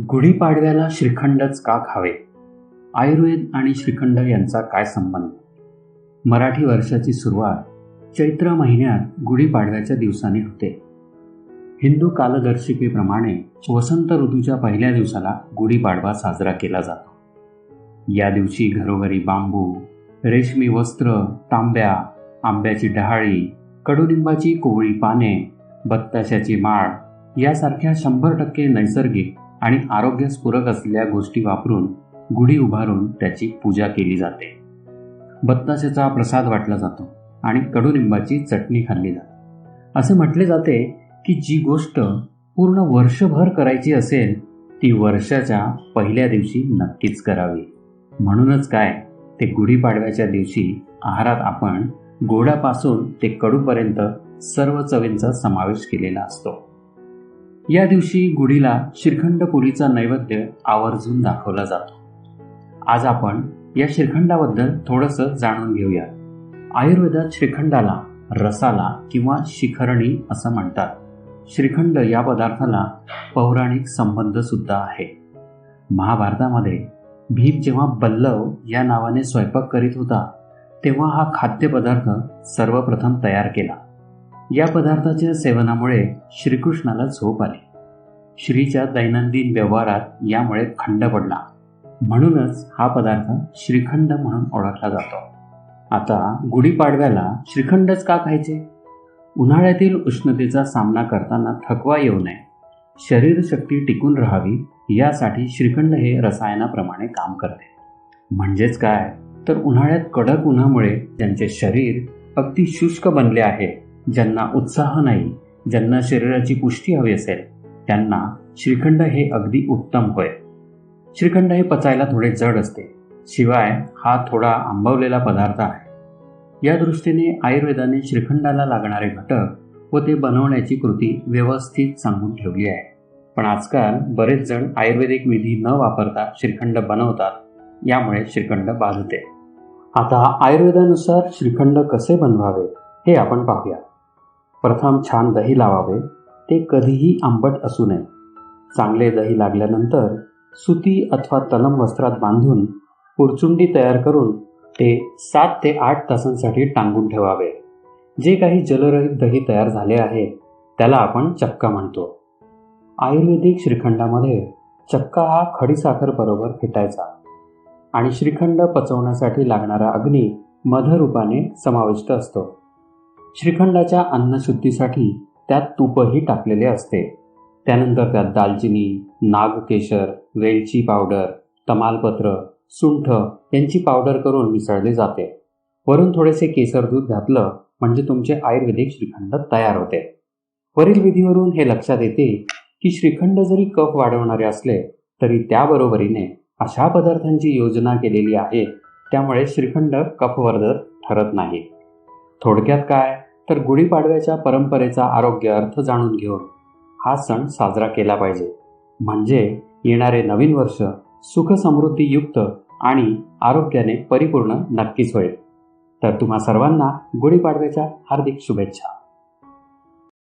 गुढीपाडव्याला श्रीखंडच का खावे? आयुर्वेद आणि श्रीखंड यांचा काय संबंध? मराठी वर्षाची सुरुवात चैत्र महिन्यात गुढीपाडव्याच्या दिवसाने होते. हिंदू कालदर्शिकेप्रमाणे वसंत ऋतूच्या पहिल्या दिवसाला गुढीपाडवा साजरा केला जातो. या दिवशी घरोघरी बांबू रेशमी वस्त्र तांब्या आंब्याची डहाळी कडुलिंबाची कोवळी पाने बत्ताशाची माळ यासारख्या शंभर टक्के नैसर्गिक आणि आरोग्यास असलेल्या गोष्टी वापरून गुढी उभारून त्याची पूजा केली जाते. बत्ताशाचा प्रसाद वाटला जातो आणि कडुलिंबाची चटणी खाल्ली जाते. असे म्हटले जाते की जी गोष्ट पूर्ण वर्षभर करायची असेल ती वर्षाच्या पहिल्या दिवशी नक्कीच करावी. म्हणूनच काय ते गुढीपाडव्याच्या दिवशी आहारात आपण गोडापासून ते कडूपर्यंत सर्व चवींचा समावेश केलेला असतो. या दिवशी गुढीला श्रीखंडपुरीचा नैवेद्य आवर्जून दाखवला जातो. आज आपण या श्रीखंडाबद्दल थोडंसं जाणून घेऊया. आयुर्वेदात श्रीखंडाला रसाला किंवा शिखरणी असं म्हणतात. श्रीखंड या पदार्थाला पौराणिक संबंध सुद्धा आहे. महाभारतामध्ये भीम जेव्हा बल्लव या नावाने स्वयंपाक करीत होता तेव्हा हा खाद्यपदार्थ सर्वप्रथम तयार केला. या पदार्थाच्या सेवनामुळे श्रीकृष्णाला झोप आली. श्रीच्या दैनंदिन व्यवहारात यामुळे खंड पडला. म्हणूनच हा पदार्थ श्रीखंड म्हणून ओळखला जातो. आता गुढीपाडव्याला श्रीखंडच का खायचे? उन्हाळ्यातील उष्णतेचा सामना करताना थकवा येऊ नये. शरीरशक्ती टिकून राहावी यासाठी श्रीखंड हे रसायनाप्रमाणे काम करते. म्हणजेच काय? तर उन्हाळ्यात कडक उन्हामुळे त्यांचे शरीर अगदी शुष्क बनले आहे. ज्यांना उत्साह नाही ज्यांना शरीराची पुष्टी हवी असेल त्यांना श्रीखंड हे अगदी उत्तम होय. श्रीखंड हे पचायला थोडे जड असते शिवाय हा थोडा आंबवलेला पदार्थ आहे. या दृष्टीने आयुर्वेदाने श्रीखंडाला लागणारे घटक व ते बनवण्याची कृती व्यवस्थित सांगून ठेवली आहे. पण आजकाल बरेच जण आयुर्वेदिक विधी न वापरता श्रीखंड बनवतात यामुळे श्रीखंड बाधते. आता आयुर्वेदानुसार श्रीखंड कसे बनवावे हे आपण पाहूया. प्रथम छान दही लावावे. ते कधीही आंबट असू नये. चांगले दही लागल्यानंतर सुती अथवा तलम वस्त्रात बांधून पुरचुंडी तयार करून ते सात ते आठ तासांसाठी टांगून ठेवावे. जे काही जलरहित दही तयार झाले आहे त्याला आपण चक्का म्हणतो. आयुर्वेदिक श्रीखंडामध्ये चक्का हा खडीसाखर बरोबर फिटायचा आणि श्रीखंड पचवण्यासाठी लागणारा अग्नी मधरूपाने समाविष्ट असतो. श्रीखंडाच्या अन्नशुद्धीसाठी त्यात तूपही टाकलेले असते. त्यानंतर त्यात दालचिनी नागकेशर वेलची पावडर तमालपत्र सुंठ यांची पावडर करून मिसळले जाते. वरून थोडेसे केसर दूध घातलं म्हणजे तुमचे आयुर्वेदिक श्रीखंड तयार होते. वरील विधीवरून हे लक्षात येते की श्रीखंड जरी कफ वाढवणारे असले तरी त्याबरोबरीने अशा पदार्थांची योजना केलेली आहे त्यामुळे श्रीखंड कफवर्धक ठरत नाही. थोडक्यात काय? तर गुढीपाडव्याच्या परंपरेचा आरोग्य अर्थ जाणून घेऊन हा सण साजरा केला पाहिजे. म्हणजे येणारे नवीन वर्ष सुखसमृद्धीयुक्त आणि आरोग्याने परिपूर्ण नक्कीच होईल. तर तुम्हा सर्वांना गुढीपाडव्याच्या हार्दिक शुभेच्छा.